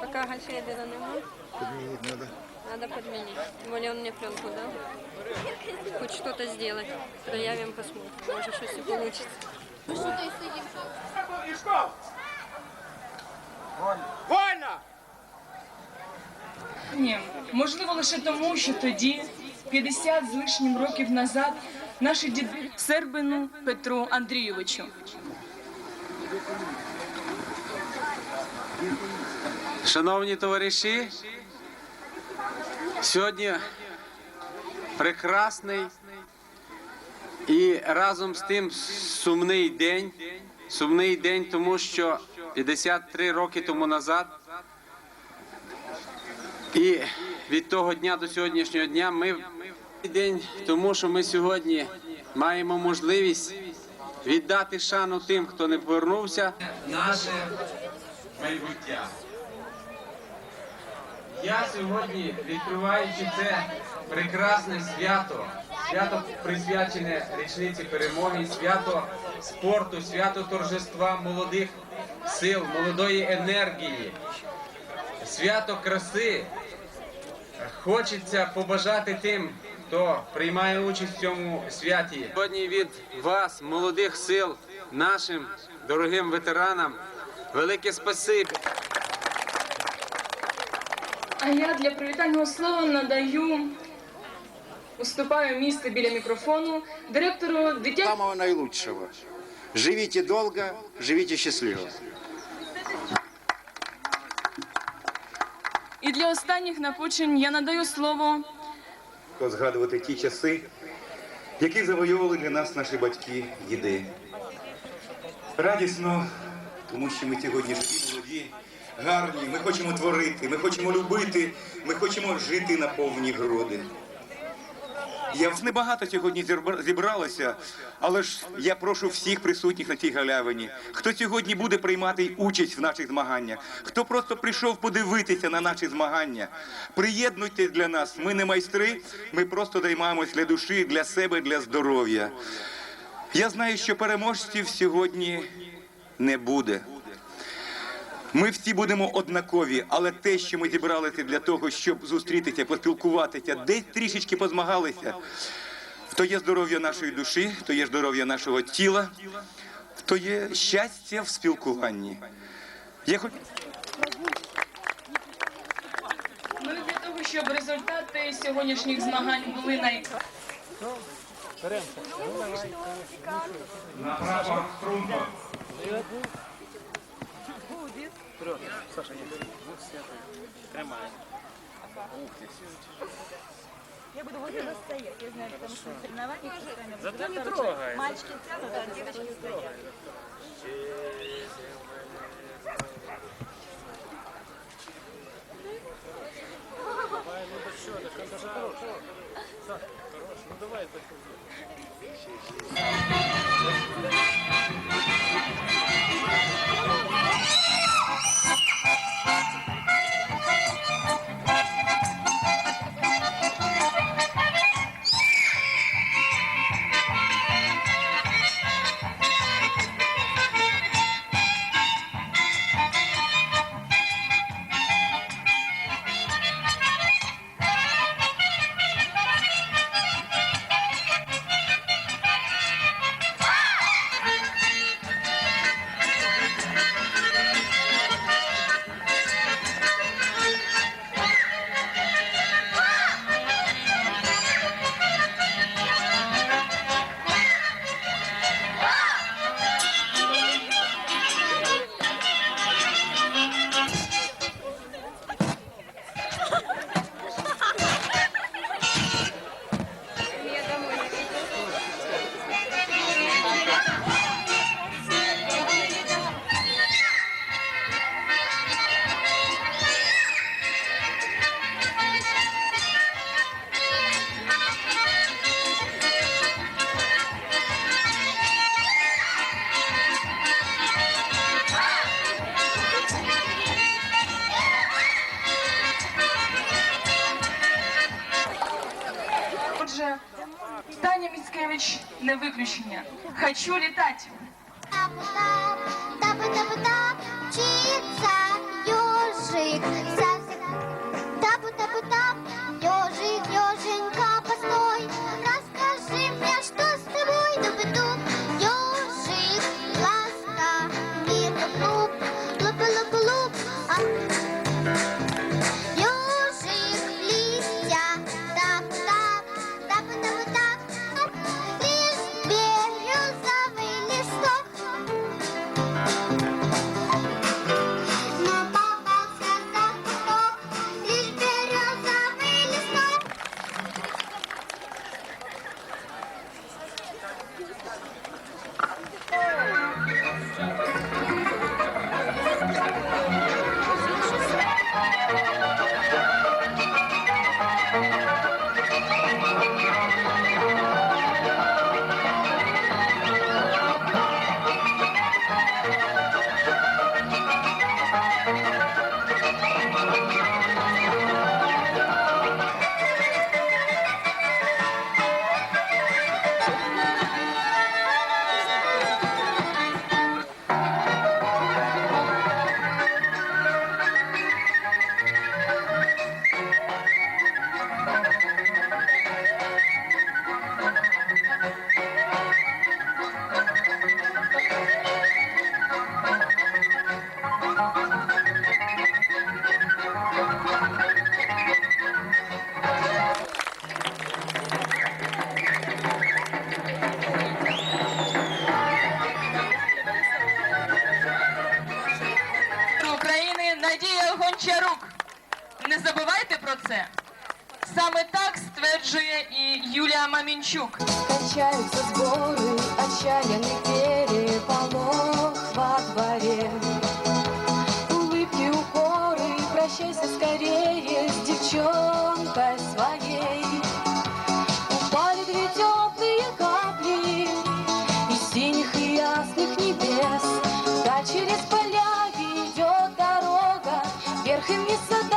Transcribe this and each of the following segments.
Пока Гальфредера нема. Подменить надо. Надо подменить. Тем более он мне пленку дал. Хоть что-то сделать. Проявим, посмотрим. Может, что-то получится. Ми що то й стоїмо? Ішков! Вольно! Ні, можливо, лише тому, що тоді, 50 з лишнім років назад, наші діди Сербину Петру Андрійовичу. Шановні товариші, сьогодні прекрасний і разом з тим сумний день. Сумний день, тому що 53 роки тому назад і від того дня до сьогоднішнього дня ми день, тому що ми сьогодні маємо можливість віддати шану тим, хто не повернувся. Наше майбуття. Я сьогодні, відкриваючи це прекрасне свято, свято присвячене річниці перемоги, свято спорту, свято торжества молодих сил, молодої енергії, свято краси. Хочеться побажати тим, хто приймає участь в цьому святі. Сьогодні від вас, молодих сил, нашим дорогим ветеранам, велике спасибі. А я для привітального слова надаю, уступаю місце біля мікрофону директору дитячого. Самого наилучшего. Живите долго, живите счастливо. І для останніх напучень я надаю слово згадувати ті часи, які завойовували для нас наші батьки, діди. Радісно, тому що ми сьогодні живі, молоді, гарні, ми хочемо творити, ми хочемо любити, ми хочемо жити на повні груди. Я небагато сьогодні зібралося, але ж я прошу всіх присутніх на цій галявині, хто сьогодні буде приймати участь в наших змаганнях, хто просто прийшов подивитися на наші змагання. Приєднуйтесь для нас. Ми не майстри, ми просто займаємось для душі, для себе, для здоров'я. Я знаю, що переможців сьогодні не буде. Ми всі будемо однакові, але те, що ми зібралися для того, щоб зустрітися, поспілкуватися, десь трішечки позмагалися, то є здоров'я нашої душі, то є здоров'я нашого тіла, то є щастя в спілкуванні. Я хоч... Ну і для того, щоб результати сьогоднішніх змагань були най... На прапор струнко. Я буду вот это стоять, я знаю, потому что на соревнованиях постоянно Зато не трогай. Мальчики тянут, а девочки стоят. еще лет благополуччя рук. Не забувайте про це. Саме так стверджує і Юлія Мамінчук. Качаються збори, отчаянный переполох во дворе. you so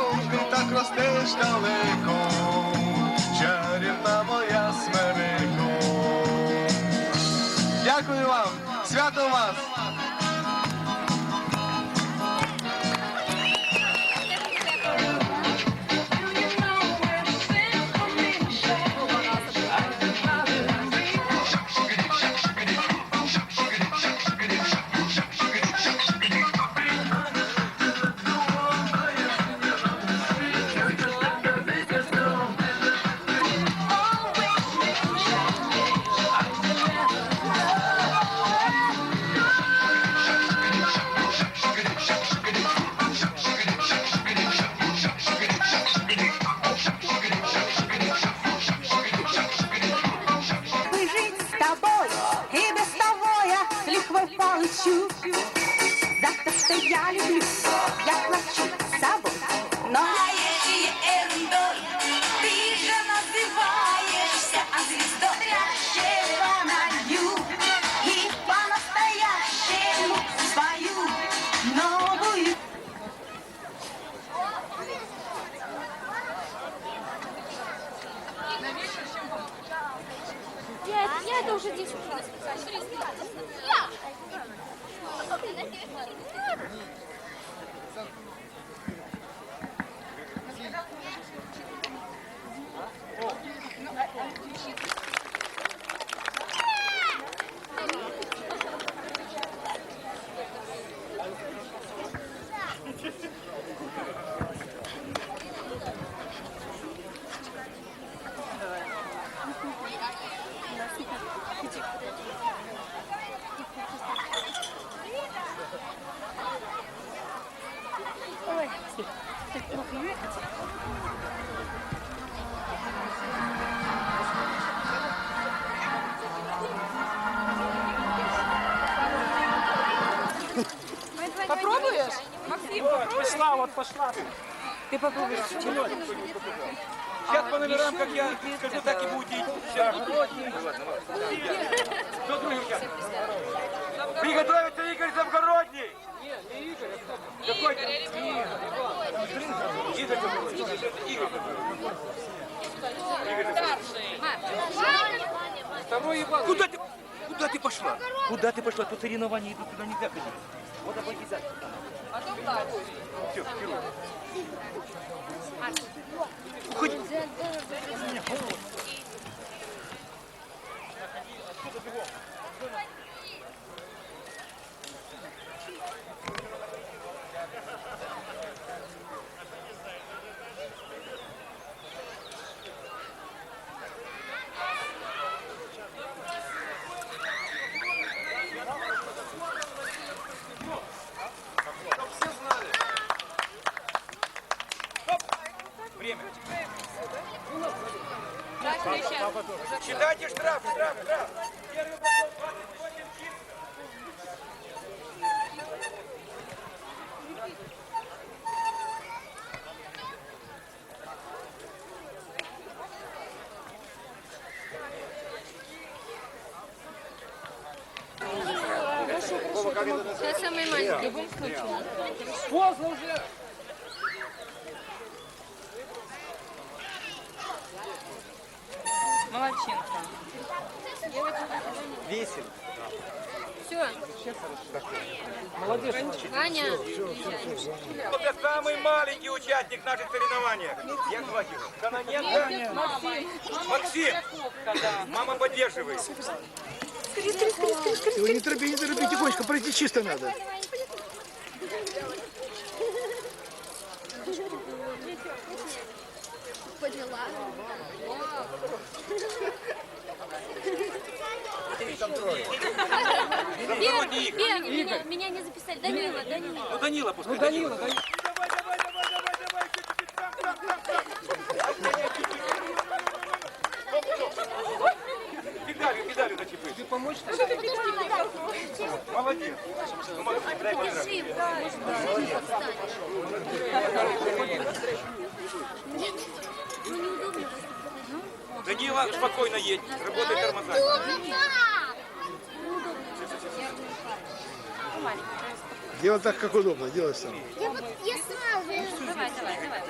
любі так ростиш далеко, чарівна моя смирико. Дякую вам, свято вас! Попробуешь. Сейчас по номерам, как я скажу, так и будете. Сейчас. Кто другой участник? Приготовиться Игорь Завгородний. Какой там? Игорь Завгородний. Игорь Завгородний. Куда ты, куда ты пошла? Куда ты пошла? Тут соревнования идут, туда нельзя ходить. Вот обойди сзади. Все, вперед. Уходи. Время. Считайте штраф, штраф, штраф. Первый вопрос, 28 чисто. Я самый маленький. В любом случае. Поздно уже. Молодчинка. Все. Молодец. Аня. Это самый маленький участник наших соревнований. Я хватит. Каноненко. Максим. Максим. Мама поддерживает. Вы не торопи, не торопи, тихонечко, пройти чисто надо. Поняла. Игорь. Бег, меня, меня не записали. Данила, Данила. Ну Данила пускай. Ну, Данила, Данила. Давай, давай, давай, давай, давай, чуть-чуть, сам, сам, сам, сам. Педалью, педалью зачепи. Ты помочь? Молодец. Ну, Максим, дай поздравить. Данила, спокойно едь, работай тормозами. Делай так, как удобно, делай сам. Я вот, я сразу. Давай, давай, давай.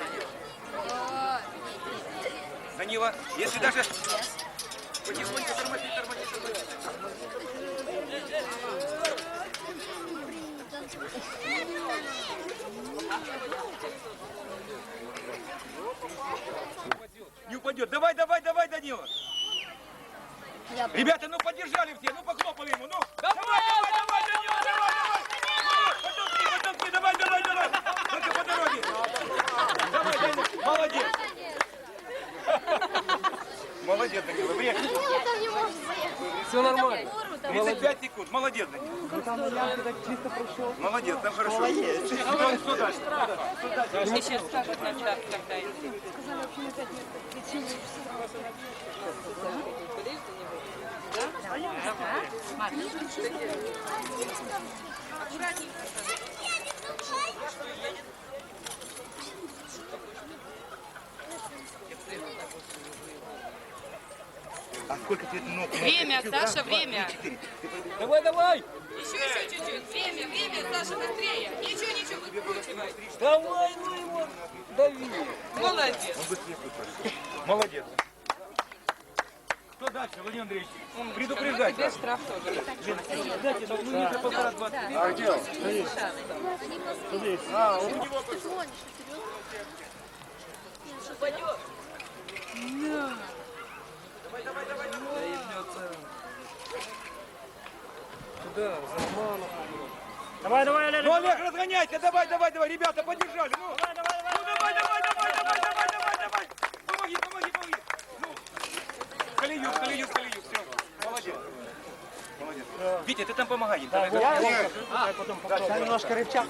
Данила, если даже... Потихоньку тормози, тормози, тормози. Не упадет. Давай, давай, давай, Данила. Ребята, ну поддержали все, ну похлопали ему, ну. Давай, давай, давай, Данила, давай, давай. Потолки, потолки, давай, давай, давай. Только по дороге. Давай, Данила, молодец. Молодец, Данила, время. Данила там не может заехать. Все нормально. 35 секунд, молодец, Данила. Молодец, там хорошо. Молодец. Что, что дальше? Сейчас скажут на старт, когда идти. Да? А сколько тебе ног? Время, Саша, время. Давай, давай. Еще, еще чуть-чуть. Время, время, Саша, быстрее. Ничего, ничего, выкручивай. Давай, ну его. Дави. Молодец. Молодец. Кто дальше, Владимир Андреевич? Предупреждать. Тебе штраф тоже. Дайте, ну, ну, метра полтора-два. А где он? Садись. А, он Давай, давай, Олег. Ну, Олег, разгоняйте, давай, давай, давай, ребята, поддержали, ну. Давай, давай, давай. Ну, давай, давай, давай, давай, давай, давай, давай. Помоги, помоги, помоги. Ну, в колею, в колею, в колею, все. Молодец. Молодец. Витя, ты там помогай им. Давай, давай. Сейчас немножко рыбчак.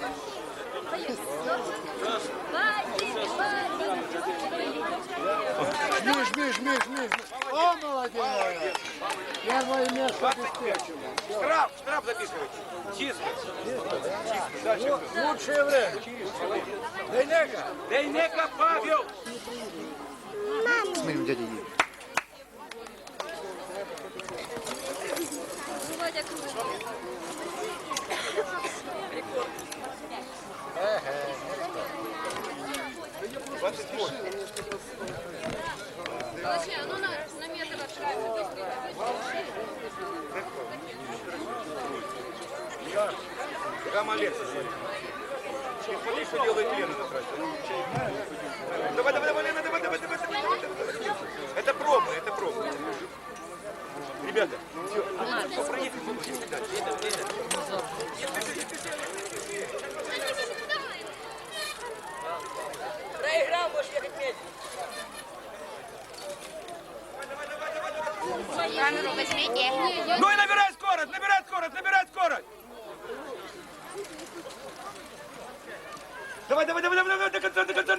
Миш, Миш, ниж, ниж. О, молодец. молодец. Первое место Штраф, штраф записывай. Чисто. Чисто. Лучшее время. Дейнека. Дейнека Павел. Смотрим, дядя Юрий. Рекорд. 28. Там Олег. Смотри, что делает Лена на трассе. Давай, давай, давай, Лена, давай, давай, давай, давай, давай. Это проба, это проба. Ребята, все, попроедем, попроедем дальше. Камеру возьмите. Ну и набирай скорость, набирай скорость, набирай скорость. Давай, давай, давай, давай, давай, до конца, до конца.